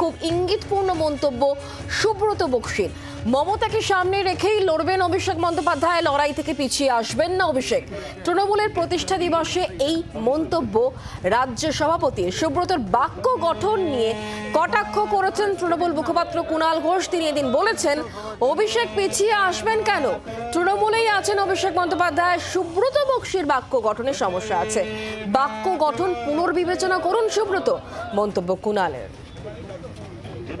খুব ইঙ্গিতপূর্ণ মন্তব্য সুব্রত বক্সির। মমতাকে সামনে রেখেই লড়বেন অভিষেক বন্দ্যোপাধ্যায়, লড়াই থেকে পিছিয়ে আসবেন না অভিষেক। তৃণমূলের প্রতিষ্ঠা দিবসে এই মন্তব্য রাজ্য সভাপতি সুব্রতর বাক্য গঠন নিয়ে কটাক্ষ করেছেন তৃণমূল মুখপাত্র কুণাল ঘোষ। তিনি এদিন বলেছেন, অভিষেক পিছিয়ে আসবেন কেন? তৃণমূলেই আছেন অভিষেক বন্দ্যোপাধ্যায়। সুব্রত বক্সির বাক্য গঠনে সমস্যা আছে। বাক্য গঠন পুনর্বিবেচনা করুন সুব্রত। মন্তব্য কুণালের।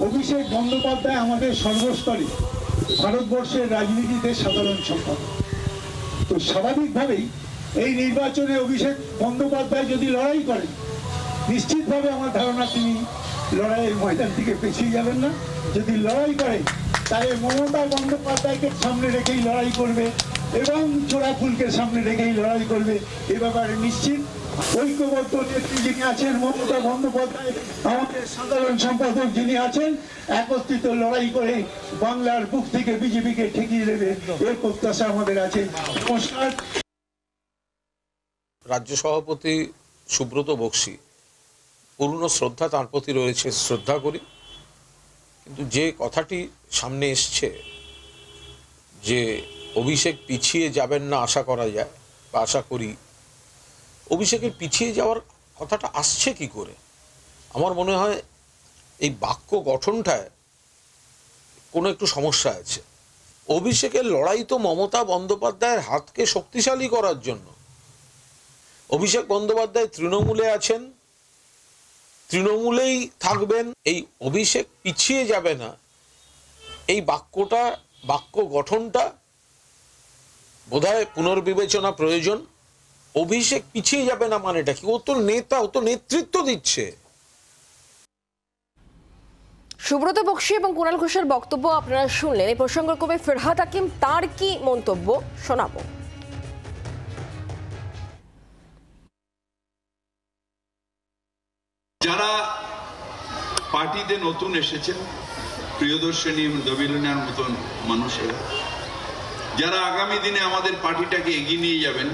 অভিষেক বন্দ্যোপাধ্যায় আমাদের সর্বস্তরে, ভারতবর্ষের রাজনীতিতে সাধারণ সম্পাদক তো স্বাভাবিকভাবেই এই নির্বাচনে অভিষেক বন্দ্যোপাধ্যায় যদি লড়াই করেন, নিশ্চিতভাবে আমার ধারণা তিনি লড়াইয়ের ময়দান থেকে পিছিয়ে যাবেন না। যদি লড়াই করে, তাহলে মমতা বন্দ্যোপাধ্যায়কে সামনে রেখেই লড়াই করবে এবং চোরা ফুলকে সামনে রেখেই লড়াই করবে, এ ব্যাপারে নিশ্চিত ঐক্যবদ্ধ নেত্রী যিনি আছেন, মমতা বন্দ্যোপাধ্যায়, আমাদের সাধারণ সম্পাদক যিনি আছেন, একত্রিত লড়াই করে বাংলার বুক থেকে বিজেপিকে ঠেকিয়ে দেবে। এর প্রত্যাশা আমাদের আছে। নমস্কার। রাজ্য সভাপতি সুব্রত বক্সি, পূর্ণ শ্রদ্ধা তার প্রতি রয়েছে, শ্রদ্ধা করি। কিন্তু যে কথাটি সামনে এসছে, যে অভিষেক পিছিয়ে যাবেন না আশা করা যায়, বা আশা করি অভিষেকের পিছিয়ে যাওয়ার কথাটা আসছে কি করে? আমার মনে হয় এই বাক্য গঠনটায় কোনো একটু সমস্যা আছে। অভিষেকের লড়াই তো মমতা বন্দ্যোপাধ্যায়ের হাতকে শক্তিশালী করার জন্য। অভিষেক বন্দ্যোপাধ্যায় তৃণমূলে আছেন, তৃণমূলেই থাকবেন, এই অভিষেক পিছিয়ে যাবে না। এই বাক্যটা, বাক্য গঠনটা বোধহয় পুনর্বিবেচনা প্রয়োজন। অভিষেক পিছিয়ে যাবে না মানেটা কি? ও তো নেতা ও তো নেতৃত্ব দিচ্ছে। সুব্রত বক্সি এবং কুণাল ঘোষের বক্তব্য আপনারা শুনলেন। এই প্রসঙ্গ কবি ফিরহাদ হাকিম তার কি মন্তব্য? শোনাবো। যারা পার্টিতে নতুন এসেছেন প্রিয়দর্শিনী দবিলনার মতন মানুষেরা যারা আগামী দিনে আমাদের পার্টিটাকে এগিয়ে নিয়ে যাবেন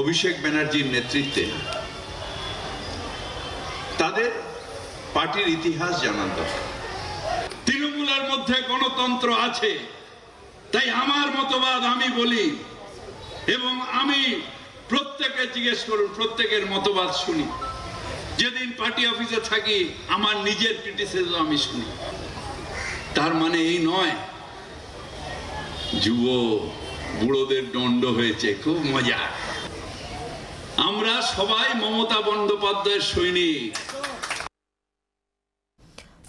অভিষেক ব্যানার্জির নেতৃত্বে তাদের পার্টির ইতিহাস জানার দরকার। তৃণমূলের মধ্যে গণতন্ত্র আছে, তাই আমার মতবাদ আমি বলি এবং আমি প্রত্যেকে জিজ্ঞেস করুন, প্রত্যেকের মতবাদ শুনি। যেদিন পার্টি অফিসে থাকি, আমার নিজের ক্রিটিসিজম আমি শুনি। তার মানে এই নয় যুব বুড়োদের দণ্ড হয়েছে, খুব মজা। আমরা সবাই মমতা বন্দ্যোপাধ্যায়ের সৈনিক।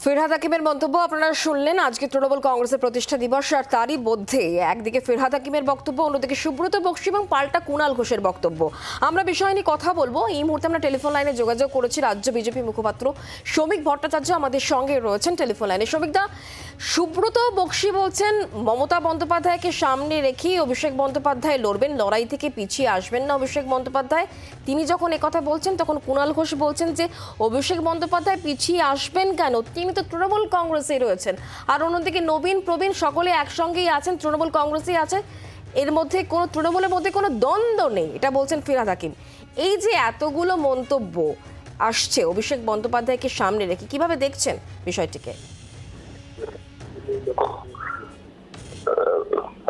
ফিরহাদ হাকিমের মন্তব্য আপনারা শুনলেন। আজকে তৃণমূল কংগ্রেসের প্রতিষ্ঠা দিবস, আর তারই মধ্যে একদিকে ফিরহাদ হাকিমের বক্তব্য, অন্যদিকে সুব্রত বক্সি এবং পাল্টা কুণাল ঘোষের বক্তব্য। আমরা বিষয় নিয়ে কথা বলব। এই মুহূর্তে আমরা টেলিফোন লাইনে যোগাযোগ করেছি রাজ্য বিজেপি মুখপাত্র শ্রমিক ভট্টাচার্য আমাদের সঙ্গে রয়েছেন টেলিফোন লাইনে। শ্রমিক দা সুব্রত বক্সি বলছেন, মমতা বন্দ্যোপাধ্যায়কে সামনে রেখেই অভিষেক বন্দ্যোপাধ্যায় লড়বেন, লড়াই থেকে পিছিয়ে আসবেন না অভিষেক বন্দ্যোপাধ্যায়। তিনি যখন একথা বলছেন, তখন কুণাল ঘোষ বলছেন যে, অভিষেক বন্দ্যোপাধ্যায় পিছিয়ে আসবেন কেন? তিনি তো তৃণমূল কংগ্রেসেই রয়েছেন। আর অন্যদিকে নবীন, প্রবীণ সকলে একসঙ্গেই আছেন, তৃণমূল কংগ্রেসেই আছে। এর মধ্যে কোনো, তৃণমূলের মধ্যে কোনো দ্বন্দ্ব নেই, এটা বলছেন ফিরাদ হাকিম। এই যে এতগুলো মন্তব্য আসছে অভিষেক বন্দ্যোপাধ্যায়কে সামনে রেখে, কীভাবে দেখছেন বিষয়টিকে?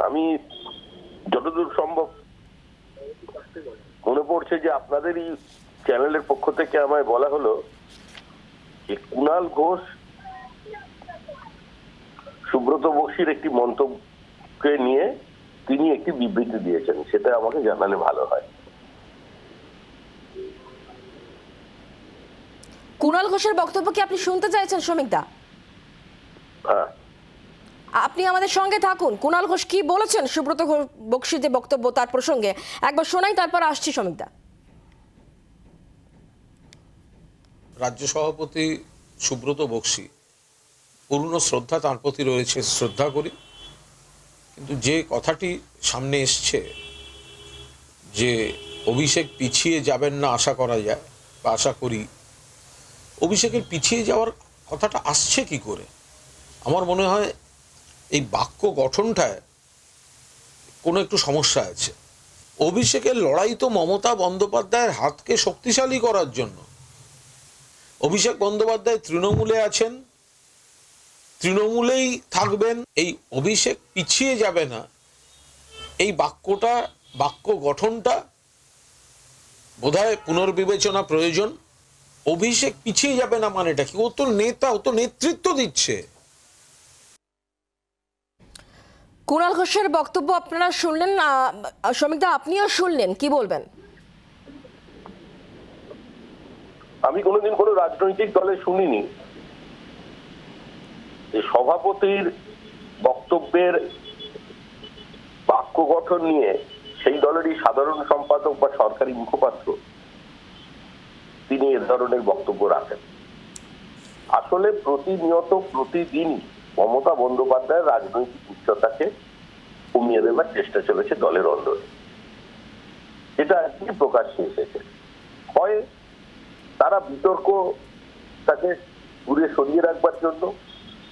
আমি যতদূর সম্ভব মনে পড়ছে যে আপনাদেরই চ্যানেলের পক্ষ থেকে আমায় বলা হলো যে কুণাল ঘোষ সুব্রত বক্সির একটি মন্তব্যকে নিয়ে তিনি একটি বিবৃতি দিয়েছেন সেটা আমাকে জানালে ভালো হয়। কুণাল ঘোষের বক্তব্য কি আপনি শুনতে চাইছেন শ্রমিক দা হ্যাঁ। আপনি আমাদের সঙ্গে থাকুন। কুণাল ঘোষ কি বলেছেন? সুব্রত বক্সির যে বক্তব্য তার প্রসঙ্গে। একবার শোনাই, তারপর আসছি শ্রমিকদা রাজ্য সভাপতি সুব্রত বক্সি, পূর্ণ শ্রদ্ধা তার প্রতি রয়েছে, শ্রদ্ধা করি। কিন্তু যে কথাটি সামনে এসছে, যে অভিষেক পিছিয়ে যাবেন না আশা করা যায়, বা আশা করি, অভিষেকের পিছিয়ে যাওয়ার কথাটা আসছে কি করে? আমার মনে হয় এই বাক্য গঠনটায় কোনো একটু সমস্যা আছে। অভিষেকের লড়াই তো মমতা বন্দ্যোপাধ্যায়ের হাতকে শক্তিশালী করার জন্য। অভিষেক বন্দ্যোপাধ্যায় তৃণমূলে আছেন, তৃণমূলেই থাকবেন, এই অভিষেক পিছিয়ে যাবে না। এই বাক্যটা, বাক্য গঠনটা বোধহয় পুনর্বিবেচনা প্রয়োজন। অভিষেক পিছিয়ে যাবে না মানেটা কি? ও তো নেতা, ও তো নেতৃত্ব দিচ্ছে। কুণাল ঘোষের বক্তব্য আপনারা শুনলেন শ্রমিকদা, আপনিও শুনলেন, কি বলবেন? আমি কোনোদিন কোনো রাজনৈতিক দলে শুনিনি যে সভাপতির বক্তব্যের বাক্য গঠন নিয়ে সেই দলেরই সাধারণ সম্পাদক বা সরকারি মুখপাত্র তিনি এ ধরনের বক্তব্য রাখেন। আসলে প্রতিনিয়ত প্রতিদিন মমতা বন্দ্যোপাধ্যায়ের রাজনৈতিক উচ্চতাকে কমিয়ে দেবার চেষ্টা চলেছে দলের অন্দরে এটা আজকে প্রকাশ্যে এসেছে। হয় তারা বিতর্ক তাকে দূরে সরিয়ে রাখবার জন্য,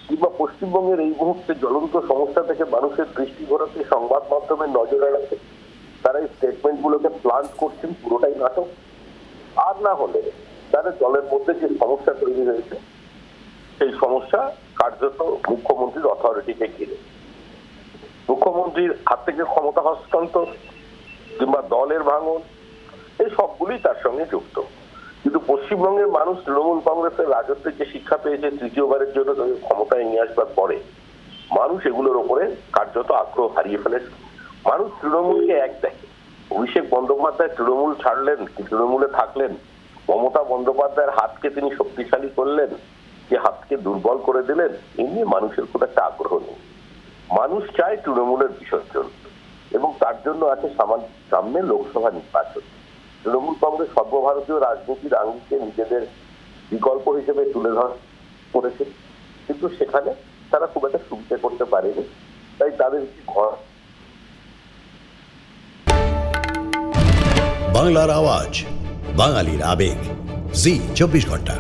কিংবা পশ্চিমবঙ্গের এই মুহূর্তে জ্বলন্ত সমস্যা থেকে মানুষের দৃষ্টি ঘোরাতে সংবাদ মাধ্যমে নজর এড়াতে তারা এই স্টেটমেন্ট গুলোকে প্লান্ট করছেন, পুরোটাই নাটক। আর না হলে তাদের দলের মধ্যে যে সমস্যা তৈরি হয়েছে, সেই সমস্যা কার্যত মুখ্যমন্ত্রীর অথরিটিকে ঘিরে। মুখ্যমন্ত্রীর হাত থেকে ক্ষমতা হস্তান্তর কিংবা দলের ভাঙন এই সবগুলি তার সঙ্গে যুক্ত। কিন্তু পশ্চিমবঙ্গের মানুষ তৃণমূল কংগ্রেসের রাজত্বের যে শিক্ষা পেয়েছে তৃতীয়বারের জন্য, তাদের ক্ষমতায় নিয়ে আসবার পরে মানুষ এগুলোর ওপরে কার্যত আগ্রহ হারিয়ে ফেলেছে। মানুষ তৃণমূলকে এক দেখে। অভিষেক বন্দ্যোপাধ্যায় তৃণমূল ছাড়লেন তৃণমূলে থাকলেন? মমতা বন্দ্যোপাধ্যায়ের হাতকে তিনি শক্তিশালী করলেন? যে হাতকে দুর্বল করে দিলেন এই নিয়ে মানুষের খুব একটা আগ্রহ নেই। মানুষ চায় তৃণমূলের বিসর্জন এবং তার জন্য আছে সামান লোকসভা নির্বাচন। তৃণমূল কংগ্রেস সর্বভারতীয় রাজনীতির আঙ্গিকে নিজেদের বিকল্প হিসেবে তুলে ধর, করেছে। কিন্তু সেখানে তারা খুব একটা সুবিধা করতে পারেনি। তাই তাদের ঘর, বাংলার আওয়াজ, বাঙালির আবেগ। জি, চব্বিশ ঘণ্টা।